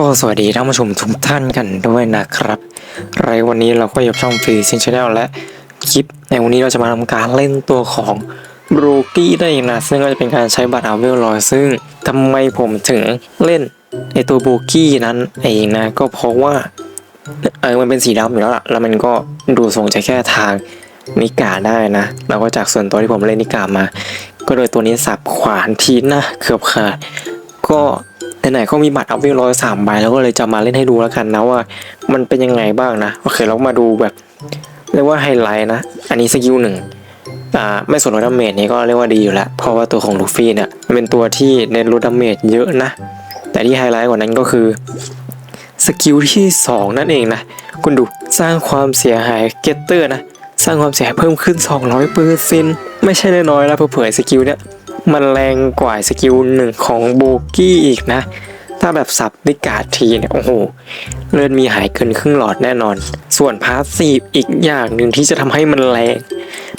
็สวัสดีท่านผู้ชมทุกท่านกันด้วยนะครับไรวันนี้เราก็อยู่ช่องฟรีซินชแนลและคลิปในวันนี้เราจะมาทำการเล่นตัวของโรกี้ได้นะซึ่งก็จะเป็นการใช้บัตรอาเวลลอยซึ่งทำไมผมถึงเล่นไอตัวโบกี้นั้นเองนะก็เพราะว่าเออมันเป็นสีดำอยู่แล้วล่ะแล้วมันก็ดูทรงจะแค่ทางนิกาได้นะ แล้วก็จากส่วนตัวที่ผมเล่นนิกามา ก็โดยตัวนี้สับขวานทีนะเกือบขาดก็ ไหนๆก็มีบัตรอัพเวลร้อยสามใบแล้วก็เลยจะมาเล่นให้ดูแล้วกันนะว่า มันเป็นยังไงบ้างนะโอเคเรามาดูแบบเรียกว่าไฮไลท์นะ อันนี้สกิลหนึ่งอ่าไม่สนลดดาเมจนี้ก็เรียกว่าดีอยู่แล้วเพราะว่าตัวของลูฟี่เนี่ยมันเป็นตัวที่เน้นลดดาเมจเยอะนะ แต่ที่ไฮไลท์กว่านั้นก็คือสกิลที่ 2 นั่นเองนะ คุณดูสร้างความเสียหายเกตเตอร์นะ สร้างความเสียหายเพิ่มขึ้น 200เปอร์เซ็นต์ไม่ใช่น้อยๆแล้วเผื่อสกิลเนี้ยมันแรงกว่าสกิลหนึ่งของโบกี้อีกนะ ถ้าแบบสับดิกาทีเนี่ย โอ้โห เลือดมีหายเกินครึ่งหลอดแน่นอน ส่วนพาสซีฟอีกอย่างหนึ่งที่จะทำให้มันแรง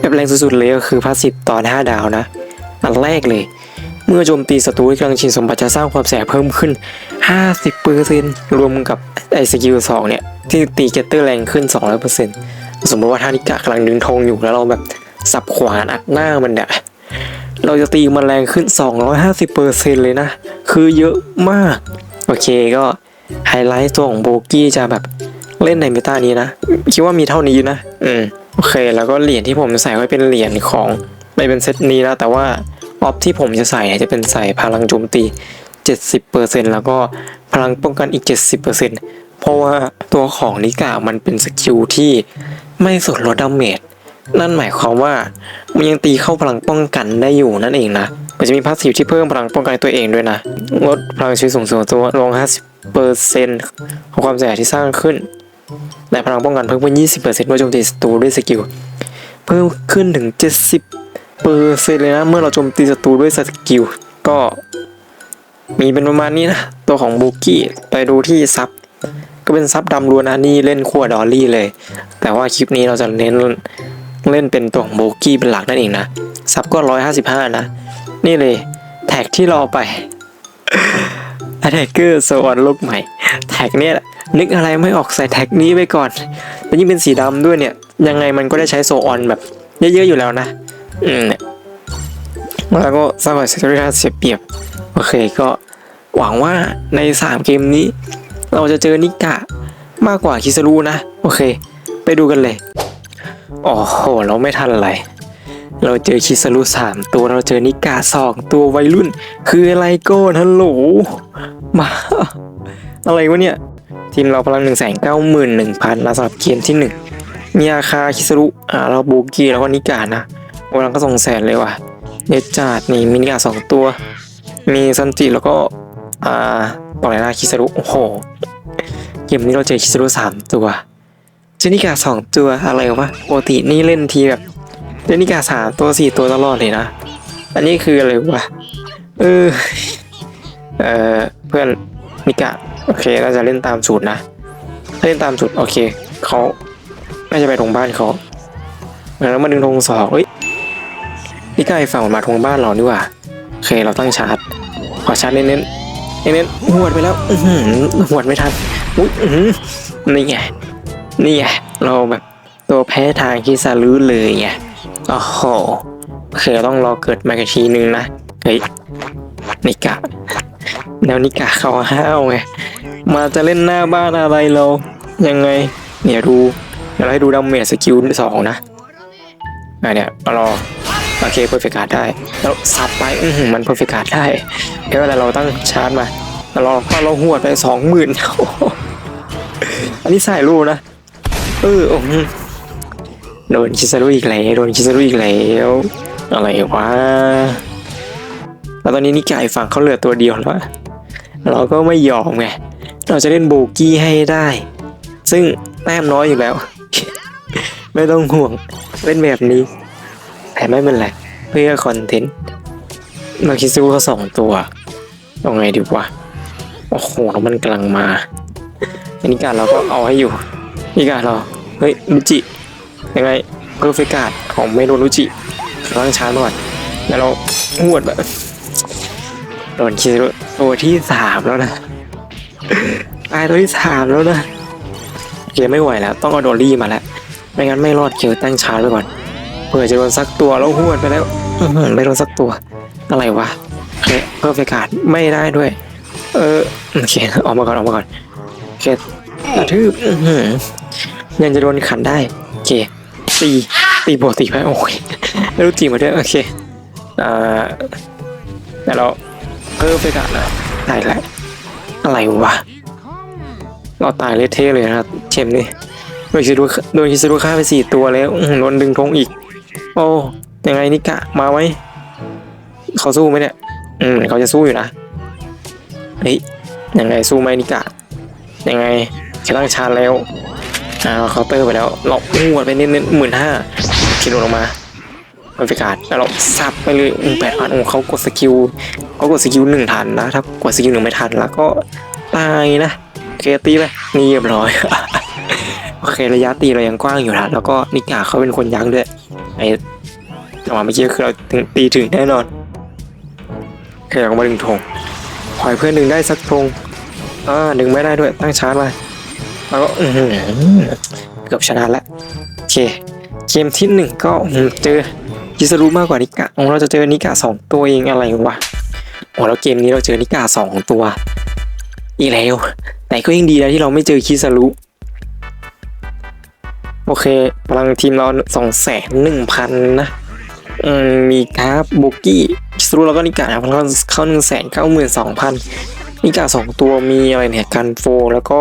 แบบแรงสุดๆเลยก็คือพาสซีฟตอน5ดาวนะ อันแรกเลย เมื่อโจมตีศัตรูที่กำลังชิงสมบัติจะสร้างความเสียหายเพิ่มขึ้น 50%รวมกับไอสกิลสองเนี่ย ที่ตีเกตเตอร์แรงขึ้น 200% สมมติว่าท่านิกะกำลังดึงธงอยู่แล้วเราแบบสับขวานอัดหน้ามันเนี่ยเราจะตีมันแรงขึ้น 250%เลยนะ คือเยอะมาก โอเคก็ไฮไลท์ตัวของโบกี้จะแบบเล่นในเมตานี้นะ คิดว่ามีเท่านี้นะ อืม โอเค แล้วก็เหรียญที่ผมใส่ไว้เป็นเหรียญของไม่เป็นเซตนี้แล้ว แต่ว่าออฟที่ผมจะใส่จะเป็นใส่พลังโจมตี 70%แล้วก็พลังป้องกันอีก 70%เพราะว่าตัวของนิกามันเป็นสกิลที่ ไม่สนลดดาเมจนั่นหมายความว่ามันยังตีเข้าพลังป้องกันได้อยู่นั่นเองนะมันจะมีพาสซีฟที่เพิ่มพลังป้องกันตัวเองด้วยนะลดพลังชีวิตสูงสุดตัวลง 50%ของความเสียหายที่สร้างขึ้นและพลังป้องกันเพิ่มขึ้น 20%เมื่อโจมตีศัตรูด้วยสกิลเพิ่มขึ้นถึง 70เปอร์เซ็นต์เลยนะเมื่อเราโจมตีศัตรูด้วยสกิลก็มีเป็นประมาณนี้นะ ตัวของบูกี้ไปดูที่ซับ ก็เป็นซับดำล้วนนะนี่เล่นขั้วดอลลี่เลย แต่ว่าคลิปนี้เราจะเน้นเล่นเป็นตัวของโบกี้เป็นหลักนั่นเองนะ ซับก็ร้อยห้าสิบห้านะ นี่เลย แท็กที่รอไปแท็กเกอร์สวรรค์โลกใหม่ แท็กเนี่ยนึกอะไรไม่ออกใส่แท็กนี้ไปก่อนแล้วยิ่งเป็นสีดำด้วยเนี่ย ยังไงมันก็ได้ใช้โซออนแบบ เยอะๆอยู่แล้วนะ อืมแล้วก็สร้างความเสียเปรียเสียเปรียบ โอเคก็หวังว่าใน 3 เกมนี้ เราจะเจอนิกะมากกว่าคิสรูนะ โอเค ไปดูกันเลย โอ้โห เราไม่ทันอะไร เราเจอคิสรูสามตัวเราเจอนิกะสองตัววัยรุ่น คืออะไรโก้ฮัลโหลมาอะไรวะเนี่ย ทีมเราพลังหนึ่งแสนเก้าหมื่นหนึ่งพันนะสำหรับเกมที่หนึ่งมีอาคาคิสรุอ่าเราโบกี้แล้วก็นิกานะโอ้ลังก็สองแสนเลยว่ะเนจาดนี่มินิกาสองตัว มีซันจิแล้วก็ อ่าต่อเลยนะคิสรุโอ้โหเกมนี้เราเจอคิสรุสามตัวเจนิกาสองตัวอะไรวะปกตินี่เล่นทีแบบเจนิกาสามตัวสี่ตัวตลอดเลยนะ อันนี้คืออะไรวะเออเออเพื่อนนิกะโอเคเราจะเล่นตามสูตรนะถ้าเล่นตามสูตรโอเคเขาน่าจะไปตรงบ้านเขาแล้วมาดึงธงสองเอ้ยนิกะไอ้ฝั่งมันมาทงบ้านเราดีกว่าโอเคเราตั้งชาร์จขอชาร์จเน้นๆ เน้นๆหวดไปแล้วอืหวดไม่ทันอุ้ยนี่ไงนี่ไงเราแบบตัวแพ้ทางคิซารุเลยไงโอ้โหเคเราต้องรอเกิดมาอีกทีนึงนะเฮ้ยนิกะแนวนิกาเขาห้าวไงมาจะเล่นหน้าบ้านอะไรเรายังไงเนี่ยดูเดี๋ยวให้ดูดาเมจสกิลสองนะอะเนี่ยรอ โอเคเพอร์เฟกต์ดได้ แล้วสับไปอืมันเพอร์เฟกต์ดได้เดี๋ยวเวลาเราตั้งชาร์จมาเราก็เราหวดไปสองหมื่นอันนี้ใส่รูนะเอออื้อหือโดนคิซารุอีกแล้วโดนคิซารุอีกแล้วอะไรวะแล้วตอนนี้นิกายฝั่งเขาเหลือตัวเดียวแล้วเราก็ไม่ยอมไงเราจะเล่นโบกี้ให้ได้ ซึ่งแต้มน้อยอยู่แล้ว ไม่ต้องห่วงเล่นแบบนี้ แต่ไม่เป็นไรเพื่อคอนเทนต์เราคิดซูเขาสองตัวเอาไงดีวะโอ้โหแล้วมันกำลังมาอันนี้การเราก็เอาให้อยู่นี่การเราเฮ้ยรุจิยังไงเพอร์เฟกาดของเมโนรุจิร่างช้ามาก่อนแล้วเราหวดแบบโดนคิดตัวที่สามแล้วนะตายตัวที่สามแล้วนะโอเคไม่ไหวแล้ว ต้องเอาโดลี่มาแล้วไม่งั้นไม่รอดเคียวตั้งชาร์จไว้ก่อน เผื่อจะโดนสักตัวแล้วหวดไปแล้วอื้อหือไม่โดนสักตัว อะไรวะโอเคเพิ่มไฟกาดไม่ได้ด้วย เออโอเคออกมาก่อนออกมาก่อนโอเคกระทืบอื้อหือยังจะโดนขันได้โอเคตีตีปกติไปโอ้ยไม่รู้จริงมาด้วยโอเคอ่าแล้วเราเพิ่มไฟกาดนะตายแล้วอะไรวะเราตายเละเทะเลยนะครับเชมนี่โดนคิดว่าโดนคิดว่าฆ่าไปสี่ตัวแล้วอื้อหือโดนดึงธงอีก โอ้ยังไงนิกะมาไหมเขาสู้ไหมเนี่ย อืมเขาจะสู้อยู่นะเฮ้ยยังไงสู้ไหมนิกะยังไงจะตั้งชาร์จแล้วอ่าเคาน์เตอร์ไปแล้วเราหวดไปนิดนิดหมื่นห้าคิดลงมาบรรยากาศแล้วเราสับไปเลยแปดพันโอ้เขากดสกิลเขากดสกิลหนึ่งทันนะถ้ากดสกิลหนึ่งไม่ทันแล้วก็ตายนะเคตีเลยเงียบร้อยโอเคระยะตีเรายังกว้างอยู่นะแล้วก็นิกาเขาเป็นคนยั้งด้วย ไอ้จังหวะเมื่อกี้คือเราถึงตีถึงแน่นอนแค่ออกมาดึงธงปล่อยเพื่อนดึงได้สักธงอ่าดึงไม่ได้ด้วยตั้งชาร์จมาแล้วก็เกือบชนะละโอเคเกมที่หนึ่งก็เจอยิสรุมากกว่านิกะของเราจะเจอนิกะสองตัวเองอะไรวะโอ้แล้วเกมนี้เราเจอนิกะสองตัว อีกแล้ว แต่ก็ยังดีนะที่เราไม่เจอคิสรุ โอเค พลังทีมเราสองแสนหนึ่งพันนะมีกราฟโบกี้สรุปแล้วก็นิกานะพลังเข้าหนึ่งแสนเก้าหมื่นสองพันนิกาสองตัวมีอะไรเนี่ยกันโฟแล้วก็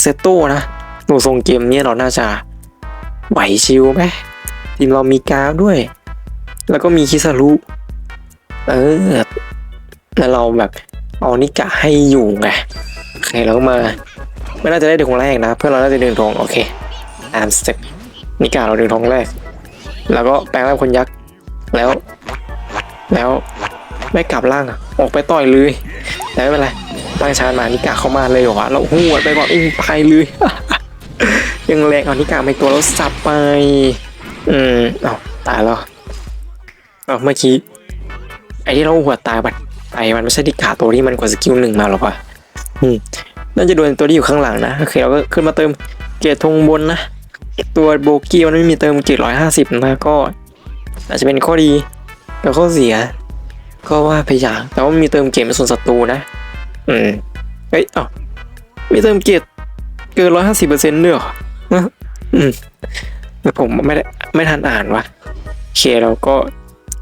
เซโต้นะดูทรงเกมเนี่ยเราน่าจะไหวชิวไหมทีมเรามีกราฟด้วย แล้วก็มีคิสรุเออแล้วเราแบบเอานิกะให้อยู่ไงโอเคแล้วมา ไม่น่าจะได้เดือนของแรกนะ เพื่อนเราน่าจะเดือนทองโอเค ตามสเต็ปนิกาเราดึงท้องแรก แล้วก็แปลงร่างคนยักษ์ แล้ว แล้วไม่กลับร่างอะออกไปต่อยเลยแต่ไม่เป็นไรตั้งชาร์จมานิกาเข้ามาเลยเหรอวะเราหัวดไปก่อนอุ้งไปเลยยังแรงเอานิกาไปตัวแล้วสับไป อืมเอาตายแล้วเอาเมื่อกี้ไอ้ที่เราหัวตายบัดไปมันไม่ใช่นิกาตัวที่มันกดสกิลหนึ่งมาหรอกวะอืมน่าจะโดนตัวที่อยู่ข้างหลังนะโอเคเราก็ขึ้นมาเติมเกียรติธงบนนะ ตัวโบกี้มันไม่มีเติมเกียรร้อยห้าสิบนะก็ อาจจะเป็นข้อดีแต่ข้อเสีย ก็ว่าไปอย่างแต่ว่ามีเติมเกมเป็นส่วนศัตรูนะ อืมเฮ้ยเอ้ามีเติมเกียรเกินร้อยห้าสิบเปอร์เซ็นต์ด้วยเหรอะอืมแต่ผมไม่ได้ไม่ทันอ่านวะโอเคเราก็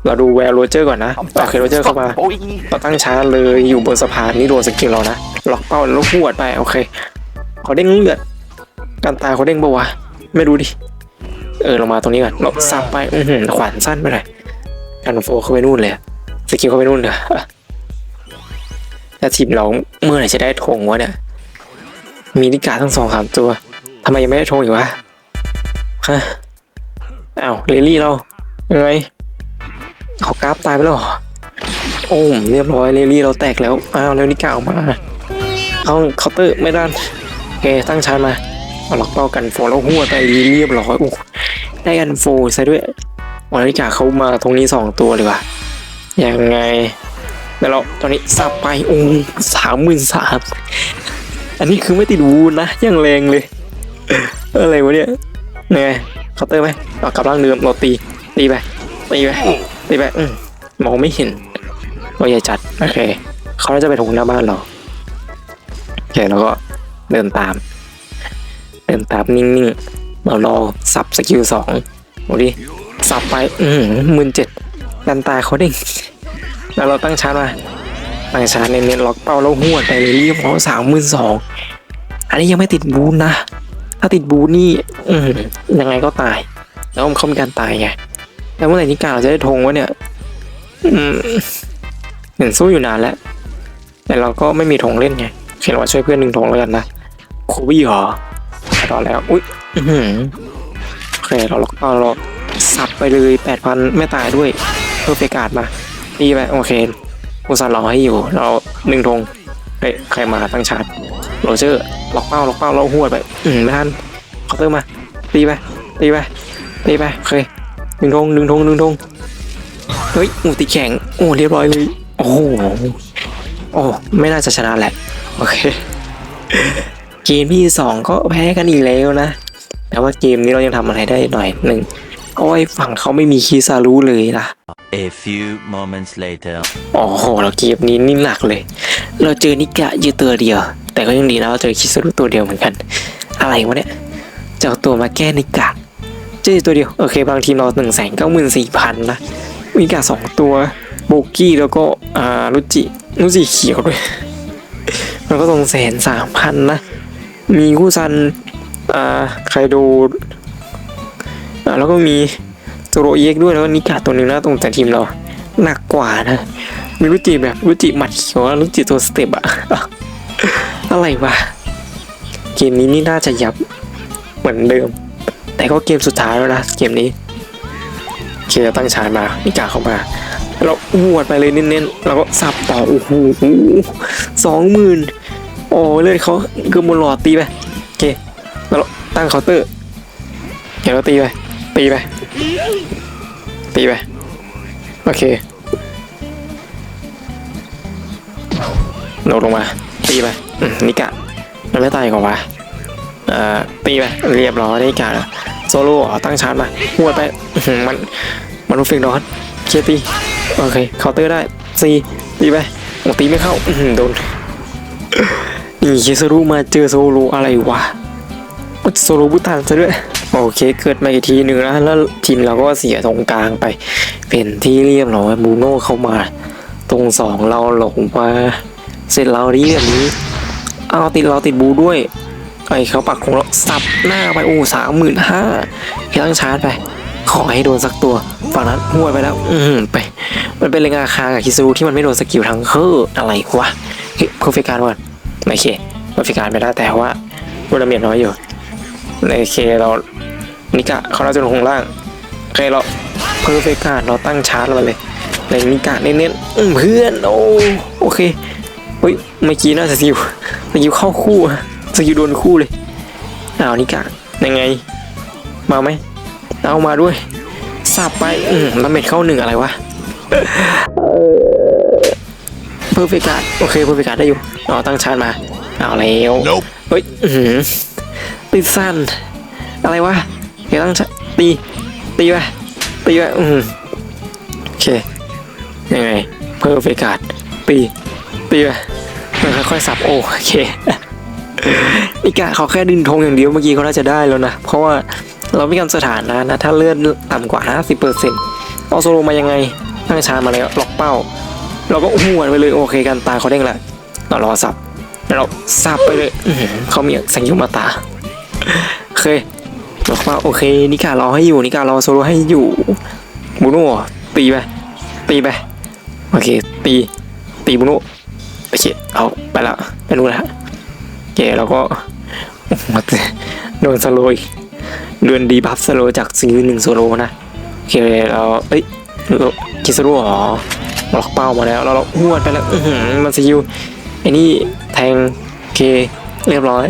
เราดูแวร์โรเจอร์ก่อนนะโอเคโรเจอร์เข้ามาเราตั้งช้าเลยอยู่บนสะพานนี่โดนสกิลเรานะล็อกเป้าแล้วหวดไปโอเคเขาเด้งเลือดการตายเขาเด้งปะวะ ไม่รู้ดิ เออลงมาตรงนี้ก่อนเราสับไปอือหือขวานสั้นไปหน่อยกันโฟเข้าไปนู่นเลยสกิลเข้าไปนู่นเลยอะแล้วทีมเราเมื่อไหร่จะได้ธงวะเนี่ย มีนิกาทั้งสองสามตัวทำไมยังไม่ได้ธงอีกวะฮะอ้าวเลลี่เรายังไงเขากราฟตายไปแล้วเหรอโอ้มเรียบร้อยเลลี่เราแตกแล้วอ้าวแล้วนิกาออกมาเอาเคาน์เตอร์ไม่ได้โอเคตั้งชาร์จมา ล็อกเป้ากันโฟแล้วหัวไปเรียบร้อยโอ้ได้กันโฟซะด้วยวันนิกาเขามาตรงนี้สองตัวเลยว่ะยังไงแล้วเราตอนนี้สับไปโอ้สามหมื่นสามอันนี้คือไม่ติดวูนนะยังแรงเลยอะไรวะเนี่ยไงเคาน์เตอร์ไหมเอากลับร่างเดิมเราตีตีไปตีไปตีไปอืมมองไม่เห็นตัวใหญ่จัดโอเคเขาน่าจะไปทงหน้าบ้านเราโอเคแล้วก็เดินตาม เดินตามนิ่งๆเรารอสับสกิลสองดูดิสับไป อืมหมื่นเจ็ดดันตายเขาเด้งแล้วเราตั้งชาร์จมาตั้งชาร์จเน้นๆล็อกเป้าแล้วหัวไปเลยเรียบร้อยสามหมื่นสองอันนี้ยังไม่ติดบูนนะ ถ้าติดบูนนี่ อืมยังไงก็ตาย แล้วเขามีการตายไงแล้วเมื่อไหร่นิกาเราจะได้ธงวะเนี่ย อืมเห็นสู้อยู่นานแล้ว แต่เราก็ไม่มีธงเล่นไงเขียนว่าช่วยเพื่อนหนึ่งธงแล้วกันนะโคบี้เหรอ ต่อแล้ว อุ้ยโอเคเราล็อกเอาเราสับไปเลยแปดพันไม่ตายด้วย เพิ่มเฟกาดมาตีไปโอเคกูสันรอให้อยู่ เราหนึ่งธงเฮ้ยใครมาตั้งชาร์จโรเจอร์ล็อกเป้าล็อกเป้าเราหวดไป อืมไม่ทันเคาน์เตอร์มา ตีไป ตีไป ตีไป โอเคหนึ่งธงหนึ่งธงหนึ่งธงเฮ้ยอูตีแข็งโอ้เรียบร้อยเลย โอ้โหโอ้ ไม่น่าจะชนะแหละ โอเค เกมที่สองก็แพ้กันอีกแล้วนะ แต่ว่าเกมนี้เรายังทำอะไรได้หน่อยหนึ่งก็ไอ้ฝั่งเขาไม่มีคีซารุเลยนะ A few moments later. โอ้โหเราเกมนี้นี่หนักเลย เราเจอนิกะอยือตัวเดียว แต่ก็ยังดีนะเราเจอคิสรุตัวเดียวเหมือนกัน อะไรวะเนี่ยจะเอาตัวมาแก้นิกะเจอตัวเดียว โอเค บางทีมเราหนึ่งแสนเก้าหมื่นสี่พันนะมีกะสองตัวโบกี้แล้วก็อ่ารุจิรุจิเขียวด้วย มันก็สองแสนสามพันนะ มีคู่ซันอ่าใครดูอ่าแล้วก็มีโซโรเอ็กด้วยแล้วก็นิกะตัวหนึ่งนะตรงแต่ทีมเรา หนักกว่านะ มีรุจิแบบรุจิหมัดเขียวรุจิตัวสเต็ปอะอะไรวะ เกมนี้นี่น่าจะยับเหมือนเดิม แต่ก็เกมสุดท้ายแล้วนะเกมนี้เคลียร์ตั้งชาร์มานิกาเข้ามาเราหวดไปเลยเน้นๆแล้วก็สับต่อโอ้โหสองหมื่น โอ้เลือดเขาเกือบหมดหลอดตีไปโอเคเราตั้งเคาน์เตอร์เดี๋ยวเราตีไปตีไปตีไปโอเคโดดลงมา ตีไปนิกะมันไม่ตายก่อนวะเอ่อตีไปเรียบร้อยนิกะแล้วโซโล่ตั้งชาร์จมาหัวไปมันมันรู้ฟิกนอนเคลียร์ตีโอเคเคาน์เตอร์ได้ซีตีไปตีไม่เข้าโดน นี่เคซารุมาเจอโซโลอะไรวะโซโลบุตันซะด้วยโอเคเกิดมาอีกทีหนึ่งนะแล้วทีมเราก็เสียตรงกลางไป เป็นที่เรียบร้อยบูโน่เข้ามา ตรงสองเราหลงมาเสร็จเราดีแบบนี้เอาติดเราติดบูด้วยไอ้เขาปักของเราสับหน้าไปโอ้สามหมื่นห้าพี่ตั้งชาร์จไป ขอให้โดนสักตัวฝั่งนั้นหัวไปแล้ว อืมไป มันเป็นเลงอาคากับคิซูที่มันไม่โดนสกิลทั้งเคออะไรวะเฮ้ยเพอร์เฟการก่อน โอเคเพอร์เฟการไปได้แต่ว่ารูดาเมียน้อยอยู่ในเคเรานิกะเขาน่าจะลงล่างโอเคเราเพอร์เฟการเราตั้งชาร์จเราเลยในนิกะเน้นๆเพื่อนโอ้โอเคเฮ้ยเมื่อกี้น่าจะสกิลสกิลเข้าคู่อะสกิลโดนคู่เลยอ้าวนี่กะยังไง มาไหมเอามาด้วยสับไปอืมแล้วเม็ดเข้าหนึ่งอะไรวะ เพอร์เฟกต์โอเคเพอร์เฟกต์ได้อยู่เอาตั้งชาร์จมา เอาแล้วเฮ้ยอื้อหือติดสั้นอะไรวะเดี๋ยวตั้งชาร์จตีตีไปตีไปอืมโอเคยังไงเพอร์เฟกต์ตีตีไปมันค่อยๆสับโอโอเคอีกอะเขาแค่ดึงธงอย่างเดียวเมื่อกี้เขาน่าจะได้แล้วนะ เพราะว่าเราไม่กำสถานะนะ ถ้าเลื่อนต่ำกว่า 50%เอาโซโลมายังไงตั้งชามาแล้วล็อกเป้า เราก็หวนไปเลยโอเคกันตาเขาเด้งละเรารอสับเราสับไปเลยเขามีสังยุมาตาโอเคล็อกเป้าโอเคนิการอให้อยู่นิการอโซโลให้อยู่บูโน่ตีไปตีไปโอเค ตีตีบูโน่โอเคเอาไปละไปรู้แล้วโอเคเราก็โดนสโลยโดนดีบัฟสโลจากซีหนึ่งโซโลนะโอเคเราเอ้ยคิสโลหรอ ล็อกเป้ามาแล้วแล้วเราหวดไปแล้วมันสกิลไอ้นี่แทงเคเรียบร้อย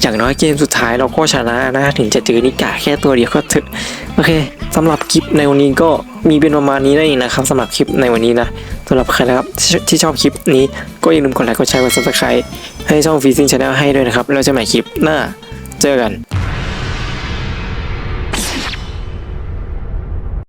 อย่างน้อยเกมสุดท้ายเราก็ชนะนะถึงจะเจอนิกาแค่ตัวเดียวก็เถอะโอเคสำหรับคลิปในวันนี้ก็มีเป็นประมาณนี้นั่นเองนะครับสำหรับคลิปในวันนี้นะสำหรับใครนะครับที่ที่ชอบคลิปนี้ก็อย่าลืมกดไลค์กดแชร์กด subscribe ให้ช่องฟีซิงชาแนลให้ด้วยนะครับแล้วเจะใหม่คลิปหน้าเจอกัน